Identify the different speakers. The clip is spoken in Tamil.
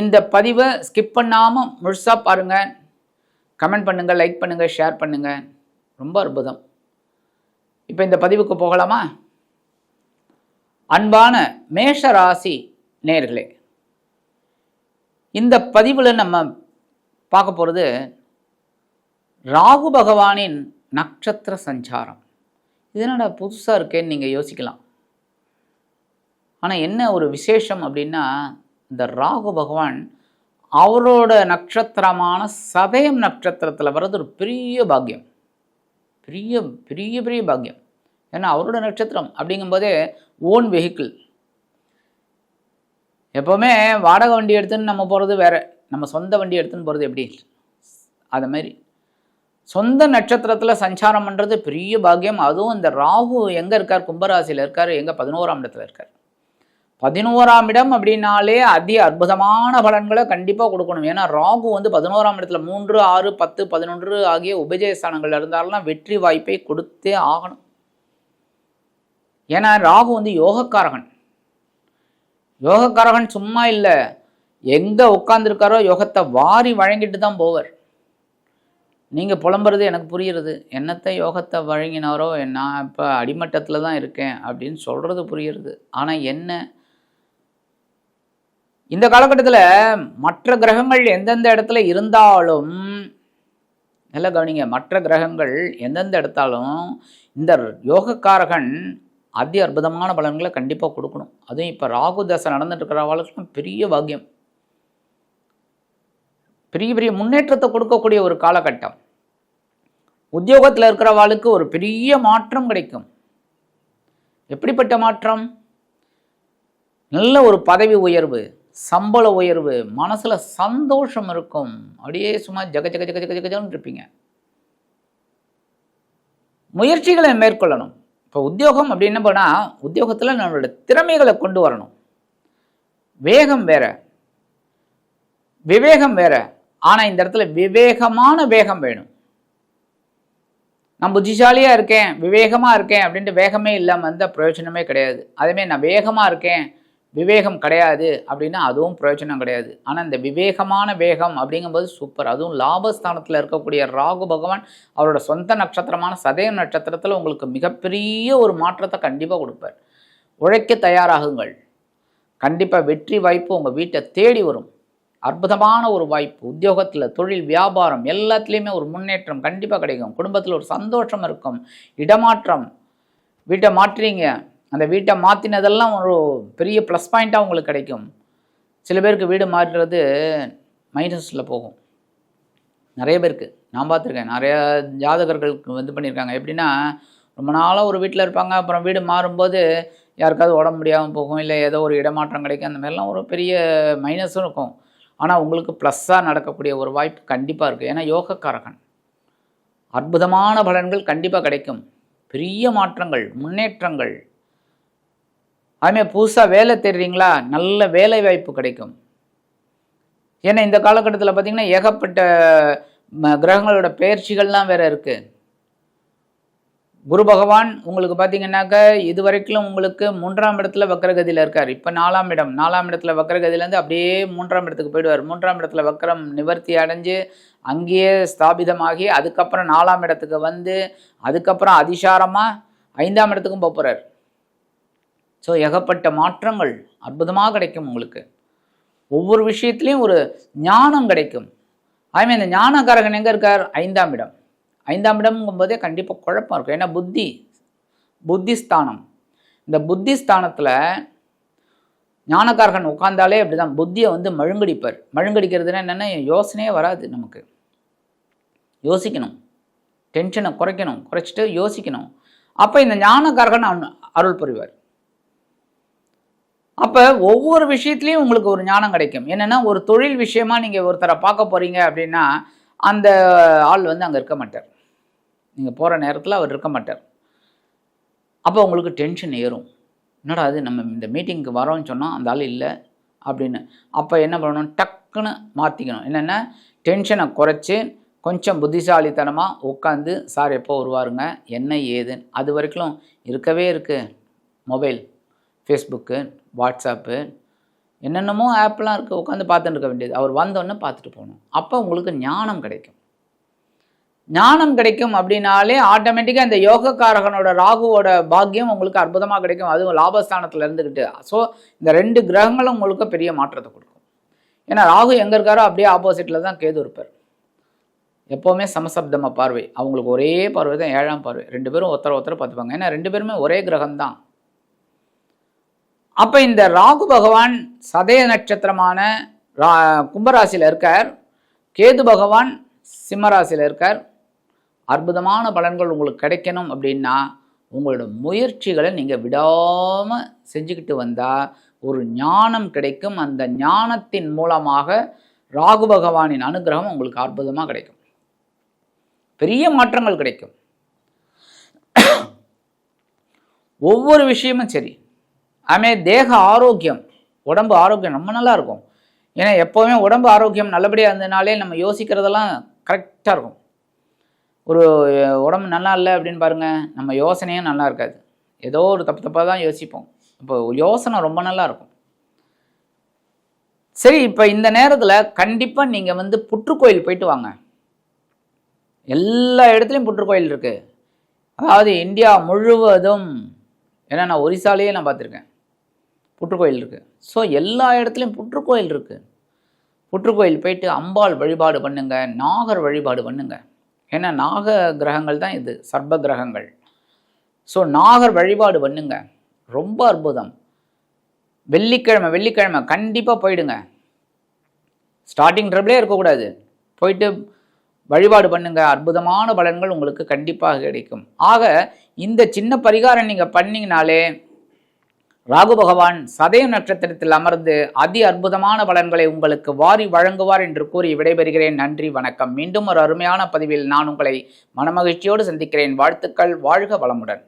Speaker 1: இந்த பதிவை ஸ்கிப் பண்ணாமல் முழுசாக பாருங்கள் கமெண்ட் பண்ணுங்கள் லைக் பண்ணுங்கள் ஷேர் பண்ணுங்கள் ரொம்ப அற்புதம். இப்போ இந்த பதிவுக்கு போகலாமா? அன்பான மேஷ ராசி நேர்களே இந்த பதிவில் நம்ம பார்க்க போகிறது ராகு பகவானின் நட்சத்திர சஞ்சாரம். இதனோட புதுசாக இருக்கேன்னு நீங்கள் யோசிக்கலாம். ஆனால் என்ன ஒரு விசேஷம் அப்படின்னா இந்த ராகு பகவான் அவரோட நட்சத்திரமான சதயம் நட்சத்திரத்தில் வர்றது ஒரு பெரிய பாக்கியம். பெரிய பெரிய பெரிய பாக்கியம். ஏன்னா அவரோட நட்சத்திரம் அப்படிங்கும்போதே ஓன் வெஹிக்கிள் எப்போவுமே வாடகை வண்டி எடுத்துன்னு நம்ம போகிறது வேற. நம்ம சொந்த வண்டி எடுத்துன்னு போகிறது எப்படி? அது மாதிரி. சொந்த நட்சத்திரத்தில் சஞ்சாரம் பண்ணுறது பெரிய பாக்கியம். அதுவும் இந்த ராகு எங்கே இருக்கார்? கும்பராசியில் இருக்கார். எங்கே? பதினோராம் இடத்துல இருக்கார். பதினோராம் இடம் அப்படின்னாலே அதி அற்புதமான பலன்களை கண்டிப்பாக கொடுக்கணும். ஏன்னா ராகு வந்து பதினோராம் இடத்துல மூன்று ஆறு பத்து பதினொன்று ஆகிய உபஜயஸ்தானங்கள் இருந்தாலும் வெற்றி வாய்ப்பை கொடுத்தே ஆகணும். ஏன்னா ராகு வந்து யோகக்காரகன். யோகக்காரகன் சும்மா இல்லை. எங்கே உட்காந்துருக்காரோ யோகத்தை வாரி வழங்கிட்டு தான் போவர். நீங்கள் புலம்புறது எனக்கு புரியுறது. என்னத்தை யோகத்தை வழங்கினாரோ நான் இப்போ அடிமட்டத்தில் தான் இருக்கேன் அப்படின்னு சொல்கிறது புரியுறது. ஆனால் என்ன இந்த காலகட்டத்தில் மற்ற கிரகங்கள் எந்தெந்த இடத்துல இருந்தாலும் நல்ல கவனிங்க மற்ற கிரகங்கள் எந்தெந்த இடத்தாலும் இந்த யோகக்காரகன் அதி அற்புதமான பலன்களை கண்டிப்பாக கொடுக்கணும். அதுவும் இப்போ ராகு தசை நடந்துட்டுருக்கிறவர்களுக்கும் பெரிய பாக்கியம். பெரிய பெரிய முன்னேற்றத்தை கொடுக்கக்கூடிய ஒரு காலகட்டம். உத்தியோகத்தில் இருக்கிறவாளுக்கு ஒரு பெரிய மாற்றம் கிடைக்கும். எப்படிப்பட்ட மாற்றம்? நல்ல ஒரு பதவி உயர்வு. சம்பள உயர்வு மனசில் சந்தோஷம் இருக்கும். அப்படியே சும்மா ஜக ஜக ஜக ஜக ஜகஜன்னு இருப்பீங்க. முயற்சிகளை மேற்கொள்ளணும். இப்போ உத்தியோகம் அப்படின்னு போனால் உத்தியோகத்தில் நம்மளோட திறமைகளை கொண்டு வரணும். வேகம் வேற. விவேகம் வேற. ஆனால் இந்த இடத்துல விவேகமான வேகம் வேணும். நான் புத்திசாலியாக இருக்கேன் விவேகமாக இருக்கேன் அப்படின்ட்டு வேகமே இல்லாமல் இருந்தால் பிரயோஜனமே கிடையாது. அதேமாரி நான் வேகமாக இருக்கேன் விவேகம் கிடையாது அப்படின்னா அதுவும் பிரயோஜனம் கிடையாது. ஆனால் இந்த விவேகமான வேகம் அப்படிங்கும்போது சூப்பர் அதுவும் லாபஸ்தானத்தில் இருக்கக்கூடிய ராகு பகவான் அவரோட சொந்த நட்சத்திரமான சதய நட்சத்திரத்தில் உங்களுக்கு மிகப்பெரிய ஒரு மாற்றத்தை கண்டிப்பாக கொடுப்பார். உழைக்க தயாராகுங்கள். கண்டிப்பாக வெற்றி வாய்ப்பு உங்கள் வீட்டை தேடி வரும். அற்புதமான ஒரு வாய்ப்பு. உத்தியோகத்தில் தொழில் வியாபாரம் எல்லாத்துலேயுமே ஒரு முன்னேற்றம் கண்டிப்பாக கிடைக்கும். குடும்பத்தில் ஒரு சந்தோஷம் இருக்கும். இடமாற்றம். வீட்டை மாற்றுறீங்க. அந்த வீட்டை மாற்றினதெல்லாம் ஒரு பெரிய ப்ளஸ் பாயிண்ட்டாக உங்களுக்கு கிடைக்கும். சில பேருக்கு வீடு மாற்றுறது மைனஸில் போகும். நிறைய பேருக்கு. நான் பார்த்துருக்கேன். நிறையா ஜாதகர்களுக்கு வந்து பண்ணியிருக்காங்க. எப்படின்னா ரொம்ப நாளாக ஒரு வீட்டில் இருப்பாங்க. அப்புறம் வீடு மாறும்போது யாருக்காவது உடம்பு முடியாமல் போகும். இல்லை ஏதோ ஒரு இடமாற்றம் கிடைக்கும். அந்த மாதிரிலாம் ஒரு பெரிய மைனஸும் இருக்கும். ஆனால் உங்களுக்கு ப்ளஸ்ஸாக நடக்கக்கூடிய ஒரு வாய்ப்பு கண்டிப்பாக இருக்குது ஏன்னா யோகக்காரகன். அற்புதமான பலன்கள் கண்டிப்பாக கிடைக்கும். பெரிய மாற்றங்கள் முன்னேற்றங்கள். அதுமாதிரி புதுசாக வேலை தேடுறீங்களா? நல்ல வேலை வாய்ப்பு கிடைக்கும். ஏன்னா இந்த காலகட்டத்தில் பார்த்திங்கன்னா ஏகப்பட்ட கிரகங்களோட பயிற்சிகள்லாம் வேறு இருக்குது குரு பகவான் உங்களுக்கு பார்த்தீங்கன்னாக்க இது வரைக்கும் உங்களுக்கு மூன்றாம் இடத்துல வக்கரகதியில் இருக்கார். இப்போ நாலாம் இடம். நாலாம் இடத்துல வக்கரகதியிலேருந்து அப்படியே மூன்றாம் இடத்துக்கு போயிடுவார். மூன்றாம் இடத்துல வக்கரம் நிவர்த்தி அடைஞ்சு அங்கேயே ஸ்தாபிதமாகி அதுக்கப்புறம் நாலாம் இடத்துக்கு வந்து அதுக்கப்புறம் அதிசாரமாக ஐந்தாம் இடத்துக்கும் போக போகிறார் ஸோ ஏகப்பட்ட மாற்றங்கள் அற்புதமாக கிடைக்கும் உங்களுக்கு. ஒவ்வொரு விஷயத்துலையும் ஒரு ஞானம் கிடைக்கும். அதுமாதிரி இந்த ஞானக்காரகன் எங்கே இருக்கார்? ஐந்தாம் இடம். ஐந்தாம் இடம்ங்கும் போதே கண்டிப்பாக குழப்பம் இருக்கும். ஏன்னா புத்தி புத்தி ஸ்தானம் இந்த புத்தி ஸ்தானத்தில் ஞானக்காரகன் உட்காந்தாலே அப்படிதான். புத்தியை வந்து மழுங்கடிப்பார். மழுங்கடிக்கிறதுனா என்னென்ன யோசனையே வராது நமக்கு. யோசிக்கணும். டென்ஷனை குறைக்கணும். குறைச்சிட்டு யோசிக்கணும். அப்போ இந்த ஞானக்காரகன் அருள் புரிவார். அப்போ ஒவ்வொரு விஷயத்துலையும் உங்களுக்கு ஒரு ஞானம் கிடைக்கும். என்னென்னா ஒரு தொழில் விஷயமா நீங்கள் ஒருத்தரை பார்க்க போகிறீங்க அப்படின்னா அந்த ஆள் வந்து அங்கே இருக்க மாட்டார். நீங்கள் போகிற நேரத்தில் அவர் இருக்க மாட்டார். அப்போ உங்களுக்கு டென்ஷன் ஏறும். என்னடா அது நம்ம இந்த மீட்டிங்க்கு வரோம்னு சொன்னால் அந்த ஆள் இல்லை அப்படின்னு. அப்போ என்ன பண்ணணும்? டக்குன்னு மாற்றிக்கணும் என்னென்னா டென்ஷனை குறைச்சி கொஞ்சம் புத்திசாலித்தனமாக உட்காந்து சார் எப்போ வருவாருங்க? என்ன ஏதுன்னு? அது வரைக்கும் இருக்கவே இருக்குது மொபைல். ஃபேஸ்புக்கு வாட்ஸ்அப்பு என்னென்னமோ ஆப்லாம் இருக்குது உட்காந்து பார்த்துட்டு இருக்க வேண்டியது. அவர் வந்தோடனே பார்த்துட்டு போகணும். அப்போ உங்களுக்கு ஞானம் கிடைக்கும். ஞானம் கிடைக்கும் அப்படின்னாலே ஆட்டோமேட்டிக்காக இந்த யோகக்காரகனோட ராகுவோட பாக்கியம் உங்களுக்கு அற்புதமாக கிடைக்கும். அதுவும் லாபஸ்தானத்தில் இருந்துக்கிட்டு ஸோ இந்த ரெண்டு கிரகங்களும் உங்களுக்கு பெரிய மாற்றத்தை கொடுக்கும். ஏன்னா ராகு எங்கே இருக்காரோ அப்படியே ஆப்போசிட்டில் தான் கேது இருப்பார். எப்போவுமே சமசப்தம பார்வை. அவங்களுக்கு ஒரே பார்வை தான் ஏழாம் பார்வை. ரெண்டு பேரும் ஒருத்தர ஒருத்தர பார்த்துப்பாங்க. ஏன்னா ரெண்டு பேருமே ஒரே கிரகம் தான் அப்போ இந்த ராகு பகவான் சதய நட்சத்திரமான ரா கும்பராசியில் இருக்கார். கேது பகவான் சிம்மராசியில் இருக்கார். அற்புதமான பலன்கள் உங்களுக்கு கிடைக்கணும் அப்படின்னா உங்களோட முயற்சிகளை நீங்கள் விடாமல் செஞ்சுக்கிட்டு வந்தால் ஒரு ஞானம் கிடைக்கும். அந்த ஞானத்தின் மூலமாக ராகு பகவானின் அனுகிரகம் உங்களுக்கு அற்புதமாக கிடைக்கும். பெரிய மாற்றங்கள் கிடைக்கும். ஒவ்வொரு விஷயமும் சரி. ஆமே தேக ஆரோக்கியம். உடம்பு ஆரோக்கியம் ரொம்ப நல்லா இருக்கும் ஏன்னா எப்போவுமே உடம்பு ஆரோக்கியம் நல்லபடியாக இருந்ததுனாலே நம்ம யோசிக்கிறதெல்லாம் கரெக்டாக இருக்கும். ஒரு உடம்பு நல்லா இல்லை அப்படின்னு பாருங்கள் நம்ம யோசனையும் நல்லா இருக்காது. ஏதோ ஒரு தப்பு தப்பாக தான் யோசிப்போம். இப்போ யோசனை ரொம்ப நல்லா இருக்கும் சரி இப்போ இந்த நேரத்தில் கண்டிப்பாக நீங்கள் வந்து புற்றுக்கோயில் போயிட்டு வாங்க. எல்லா இடத்துலையும் புற்றுக்கோயில் இருக்குது அதாவது இந்தியா முழுவதும். ஏன்னா நான் ஒரிசாலேயே நான் பார்த்துருக்கேன். புற்றுக்கோயில் இருக்குது ஸோ எல்லா இடத்துலையும் புற்றுக்கோயில் இருக்குது புற்றுக்கோயில் போயிட்டு அம்பாள் வழிபாடு பண்ணுங்க நாகர் வழிபாடு பண்ணுங்க. ஏன்னா நாக கிரகங்கள் தான் இது சர்ப்ப கிரகங்கள். ஸோ நாகர் வழிபாடு பண்ணுங்க. ரொம்ப அற்புதம். வெள்ளிக்கிழமை வெள்ளிக்கிழமை கண்டிப்பாக போயிடுங்க. ஸ்டார்டிங் ட்ரபிளே இருக்கக்கூடாது. போயிட்டு வழிபாடு பண்ணுங்க. அற்புதமான பலன்கள் உங்களுக்கு கண்டிப்பாக கிடைக்கும். ஆக இந்த சின்ன பரிகாரம் நீங்கள் பண்ணிங்கனாலே ராகு பகவான் சதய நட்சத்திரத்தில் அமர்ந்து அதி அற்புதமான பலன்களை உங்களுக்கு வாரி வழங்குவார் என்று கூறி விடைபெறுகிறேன். நன்றி வணக்கம். மீண்டும் ஒரு அருமையான பதிவில் நான் உங்களை மனமகிழ்ச்சியோடு சந்திக்கிறேன். வாழ்த்துக்கள் வாழ்க வளமுடன்.